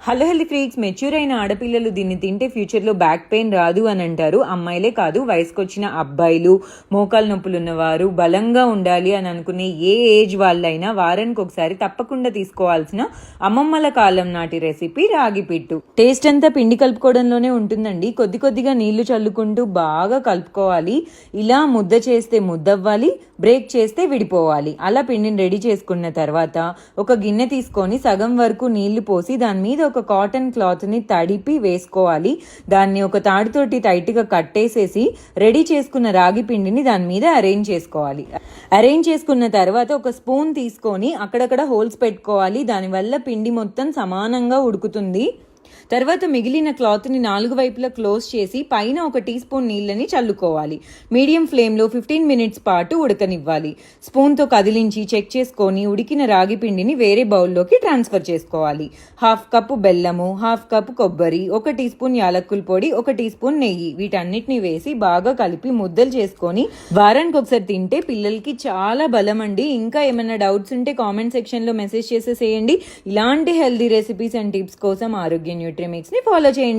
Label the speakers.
Speaker 1: Hello healthy freaks mature అయిన ఆడపిల్లలు దీన్ని తింటే ఫ్యూచర్లో బ్యాక్ పెయిన్ రాదు అని అంటారు. అమ్మాయిలే కాదు వయసుకొచ్చిన అబ్బాయిలు మోకాలు నొప్పులు ఉన్నవారు బలంగా ఉండాలి అని అనుకునే ఏ ఏజ్ వాళ్ళైనా వారానికి ఒకసారి తప్పకుండా తీసుకోవాల్సిన అమ్మమ్మల కాలం నాటి రెసిపీ రాగి పిట్టు. టేస్ట్ అంతా పిండి కలుపుకోవడంలోనే ఉంటుందండి. కొద్ది కొద్దిగా నీళ్ళు చల్లుకుంటూ బాగా కలుపుకోవాలి. ఇలా ముద్ద చేస్తే ముద్దవ్వాలి బ్రేక్ చేస్తే విడిపోవాలి. అలా పిండిని రెడీ చేసుకున్న తర్వాత ఒక గిన్నె తీసుకొని సగం వరకు నీళ్ళు పోసి దాని మీద ఒక కాటన్ క్లాత్ని తడిపి వేసుకోవాలి. దాన్ని ఒక తాడుతోటి టైట్గా కట్టేసేసి రెడీ చేసుకున్న రాగి పిండిని దాని మీద అరేంజ్ చేసుకోవాలి. అరేంజ్ చేసుకున్న తర్వాత ఒక స్పూన్ తీసుకొని అక్కడక్కడ హోల్స్ పెట్టుకోవాలి. దానివల్ల పిండి మొత్తం సమానంగా ఉడుకుతుంది. తర్వాత మిగిలిన క్లాత్ని నాలుగు వైపులా క్లోజ్ చేసి పైన ఒక టీ స్పూన్ నీళ్ళని చల్లుకోవాలి. మీడియం ఫ్లేమ్లో ఫిఫ్టీన్ మినిట్స్ పాటు ఉడకనివ్వాలి. స్పూన్తో కదిలించి చెక్ చేసుకొని ఉడికిన రాగి పిండిని వేరే బౌల్లోకి ట్రాన్స్ఫర్ చేసుకోవాలి. హాఫ్ కప్పు బెల్లము హాఫ్ కప్పు కొబ్బరి ఒక టీ స్పూన్ యాలక్కుల పొడి ఒక టీ స్పూన్ నెయ్యి వీటన్నిటిని వేసి బాగా కలిపి ముద్దలు చేసుకొని వారానికి ఒకసారి తింటే పిల్లలకి చాలా బలం అండి ఇంకా ఏమైనా డౌట్స్ ఉంటే కామెంట్ సెక్షన్లో మెసేజ్ చేసేసేయండి. ఇలాంటి హెల్దీ రెసిపీస్ అండ్ టిప్స్ కోసం ఆరోగ్య న్యూట్రిమిక్స్ని ఫాలో చేయండి.